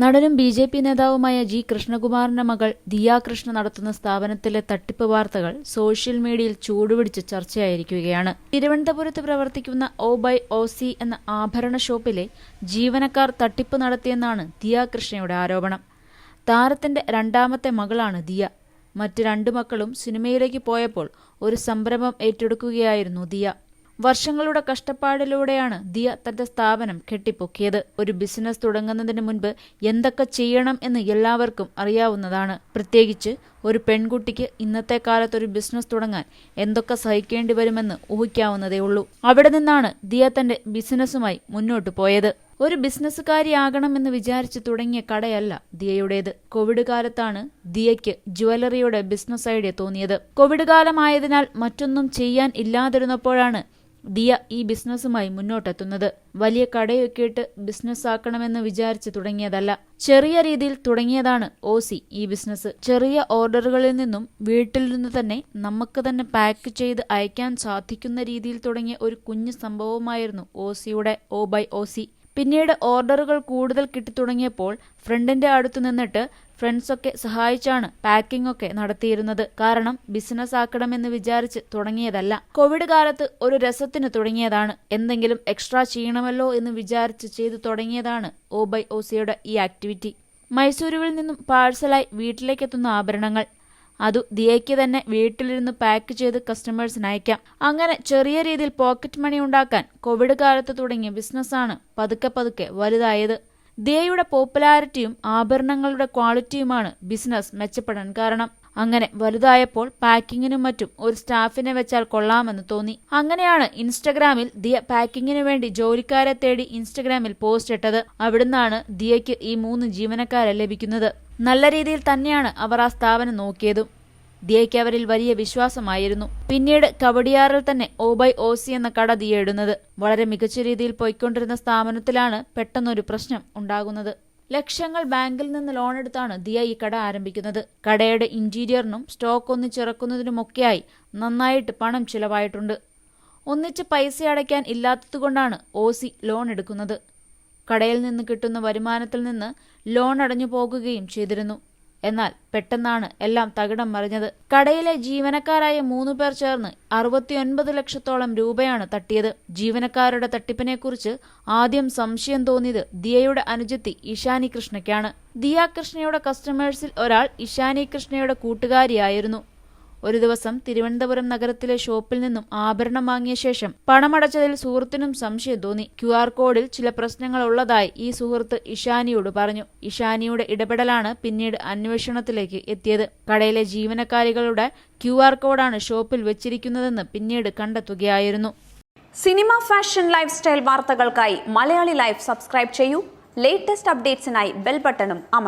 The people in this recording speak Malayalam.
നടനും ബി ജെ പി നേതാവുമായ ജി കൃഷ്ണകുമാറിന്റെ മകൾ ദിയ കൃഷ്ണ നടത്തുന്ന സ്ഥാപനത്തിലെ തട്ടിപ്പ് വാർത്തകൾ സോഷ്യൽ മീഡിയയിൽ ചൂടുപിടിച്ച് ചർച്ചയായിരിക്കുകയാണ്. തിരുവനന്തപുരത്ത് പ്രവർത്തിക്കുന്ന ഒ ബൈ ഒ സി എന്ന ആഭരണ ഷോപ്പിലെ ജീവനക്കാർ തട്ടിപ്പ് നടത്തിയെന്നാണ് ദിയ കൃഷ്ണയുടെ ആരോപണം. താരത്തിന്റെ രണ്ടാമത്തെ മകളാണ് ദിയ. മറ്റ് രണ്ടു മക്കളും സിനിമയിലേക്ക് പോയപ്പോൾ ഒരു സംരംഭം ഏറ്റെടുക്കുകയായിരുന്നു ദിയ. വർഷങ്ങളുടെ കഷ്ടപ്പാടിലൂടെയാണ് ദിയ തന്റെ സ്ഥാപനം കെട്ടിപ്പൊക്കിയത്. ഒരു ബിസിനസ് തുടങ്ങുന്നതിന് മുൻപ് എന്തൊക്കെ ചെയ്യണം എന്ന് എല്ലാവർക്കും അറിയാവുന്നതാണ്. പ്രത്യേകിച്ച് ഒരു പെൺകുട്ടിക്ക് ഇന്നത്തെ കാലത്ത് ഒരു ബിസിനസ് തുടങ്ങാൻ എന്തൊക്കെ സഹിക്കേണ്ടി വരുമെന്ന് ഊഹിക്കാവുന്നതേ ഉള്ളൂ. അവിടെ നിന്നാണ് ദിയ തന്റെ ബിസിനസ്സുമായി മുന്നോട്ട് പോയത്. ഒരു ബിസിനസ്സുകാരിയാകണമെന്ന് വിചാരിച്ച് തുടങ്ങിയ കടയല്ല ദിയയുടേത്. കോവിഡ് കാലത്താണ് ദിയയ്ക്ക് ജ്വല്ലറിയുടെ ബിസിനസ് ഐഡിയ തോന്നിയത്. കോവിഡ് കാലമായതിനാൽ മറ്റൊന്നും ചെയ്യാൻ ഇല്ലാതിരുന്നപ്പോഴാണ് ദിയ ഈ ബിസിനസ്സുമായി മുന്നോട്ടെത്തുന്നത്. വലിയ കടയൊക്കെ ഇട്ട് ബിസിനസ് ആക്കണമെന്ന് വിചാരിച്ച് തുടങ്ങിയതല്ല. ചെറിയ രീതിയിൽ തുടങ്ങിയതാണ് ഓസി ഈ ബിസിനസ് ചെറിയ ഓർഡറുകളിൽ നിന്നും വീട്ടിൽ നിന്ന് തന്നെ നമുക്ക് തന്നെ പാക്ക് ചെയ്ത് അയക്കാൻ സാധിക്കുന്ന രീതിയിൽ തുടങ്ങിയ ഒരു കുഞ്ഞു സംഭവമായിരുന്നു ഓസിയുടെ ഓ ബൈ ഓസി. പിന്നീട് ഓർഡറുകൾ കൂടുതൽ കിട്ടിത്തുടങ്ങിയപ്പോൾ ഫ്രണ്ടിന്റെ അടുത്ത് നിന്നിട്ട് ഫ്രണ്ട്സൊക്കെ സഹായിച്ചാണ് പാക്കിംഗ് ഒക്കെ നടത്തിയിരുന്നത്. കാരണം ബിസിനസ് ആക്കണമെന്ന് വിചാരിച്ച് തുടങ്ങിയതല്ല. കോവിഡ് കാലത്ത് ഒരു രസത്തിന് തുടങ്ങിയതാണ്. എന്തെങ്കിലും എക്സ്ട്രാ ചെയ്യണമല്ലോ എന്ന് വിചാരിച്ച് ചെയ്തു തുടങ്ങിയതാണ് ഓ ബൈ ഓസിയുടെ ഈ ആക്ടിവിറ്റി. മൈസൂരുവിൽ നിന്നും പാഴ്സലായി വീട്ടിലേക്കെത്തുന്ന ആഭരണങ്ങൾ. അതു ദിയയ്ക്ക് തന്നെ വീട്ടിലിരുന്ന് പാക്ക് ചെയ്ത് കസ്റ്റമേഴ്സിന് അയക്കാം. അങ്ങനെ ചെറിയ രീതിയിൽ പോക്കറ്റ് മണി ഉണ്ടാക്കാൻ കോവിഡ് കാലത്ത് തുടങ്ങിയ ബിസിനസ്സാണ് പതുക്കെ പതുക്കെ വലുതായത്. ദിയയുടെ പോപ്പുലാരിറ്റിയും ആഭരണങ്ങളുടെ ക്വാളിറ്റിയുമാണ് ബിസിനസ് മെച്ചപ്പെടാൻ കാരണം. അങ്ങനെ വലുതായപ്പോൾ പാക്കിങ്ങിനും മറ്റും ഒരു സ്റ്റാഫിനെ വെച്ചാൽ കൊള്ളാമെന്ന് തോന്നി. അങ്ങനെയാണ് ഇൻസ്റ്റഗ്രാമിൽ ദിയ പാക്കിങ്ങിനു വേണ്ടി ജോലിക്കാരെ തേടി ഇൻസ്റ്റഗ്രാമിൽ പോസ്റ്റ് ഇട്ടത്. അവിടുന്നാണ് ദിയയ്ക്ക് ഈ മൂന്ന് ജീവനക്കാരെ ലഭിക്കുന്നത്. നല്ല രീതിയിൽ തന്നെയാണ് അവർ ആ സ്ഥാപനം നോക്കിയതും. ദിയയ്ക്ക് അവരിൽ വലിയ വിശ്വാസമായിരുന്നു. പിന്നീട് കവടിയാറിൽ തന്നെ ഓ ബൈ സി എന്ന കട ദിയ ഇടുന്നത് വളരെ മികച്ച രീതിയിൽ പോയിക്കൊണ്ടിരുന്ന സ്ഥാപനത്തിലാണ് പെട്ടെന്നൊരു പ്രശ്നം ഉണ്ടാകുന്നത്. ലക്ഷങ്ങൾ ബാങ്കിൽ നിന്ന് ലോൺ എടുത്താണ് ദിയ ഈ കട ആരംഭിക്കുന്നത്. കടയുടെ ഇന്റീരിയറിനും സ്റ്റോക്ക് ഒന്നിച്ചിറക്കുന്നതിനുമൊക്കെയായി നന്നായിട്ട് പണം ചിലവായിട്ടുണ്ട്. ഒന്നിച്ച് പൈസ അടയ്ക്കാൻ ഇല്ലാത്തതുകൊണ്ടാണ് ഓസി ലോൺ എടുക്കുന്നത്. കടയിൽ നിന്ന് കിട്ടുന്ന വരുമാനത്തിൽ നിന്ന് ലോൺ അടഞ്ഞു പോകുകയും ചെയ്തിരുന്നു. എന്നാൽ പെട്ടെന്നാണ് എല്ലാം തകിടം മറിഞ്ഞത്. കടയിലെ ജീവനക്കാരായ മൂന്നു പേർ ചേർന്ന് അറുപത്തിയൊൻപത് ലക്ഷത്തോളം രൂപയാണ് തട്ടിയത്. ജീവനക്കാരുടെ തട്ടിപ്പിനെക്കുറിച്ച് ആദ്യം സംശയം തോന്നിയത് ദിയയുടെ അനുജത്തി ഇഷാനി കൃഷ്ണയ്ക്കാണ് ദിയ കൃഷ്ണയുടെ കസ്റ്റമേഴ്സിൽ ഒരാൾ ഇഷാനി കൃഷ്ണയുടെ കൂട്ടുകാരിയായിരുന്നു. ഒരു ദിവസം തിരുവനന്തപുരം നഗരത്തിലെ ഷോപ്പിൽ നിന്നും ആഭരണം വാങ്ങിയ ശേഷം പണമടച്ചതിൽ സുഹൃത്തിനും സംശയം തോന്നി. ക്യു ആർ കോഡിൽ ചില പ്രശ്നങ്ങൾ ഉള്ളതായി ഈ സുഹൃത്ത് ഇഷാനിയോട് പറഞ്ഞു. ഇഷാനിയുടെ ഇടപെടലാണ് പിന്നീട് അന്വേഷണത്തിലേക്ക് എത്തിയത്. കടയിലെ ജീവനക്കാരികളുടെ ക്യു ആർ കോഡാണ് ഷോപ്പിൽ വെച്ചിരിക്കുന്നതെന്ന് പിന്നീട് കണ്ടെത്തുകയായിരുന്നു. സിനിമ ഫാഷൻ ലൈഫ് സ്റ്റൈൽ വാർത്തകൾക്കായി മലയാളി ലൈഫ് സബ്സ്ക്രൈബ് ചെയ്യൂ. ലേറ്റസ്റ്റ് അപ്ഡേറ്റ്സിനായി ബെൽ ബട്ടണും അമർ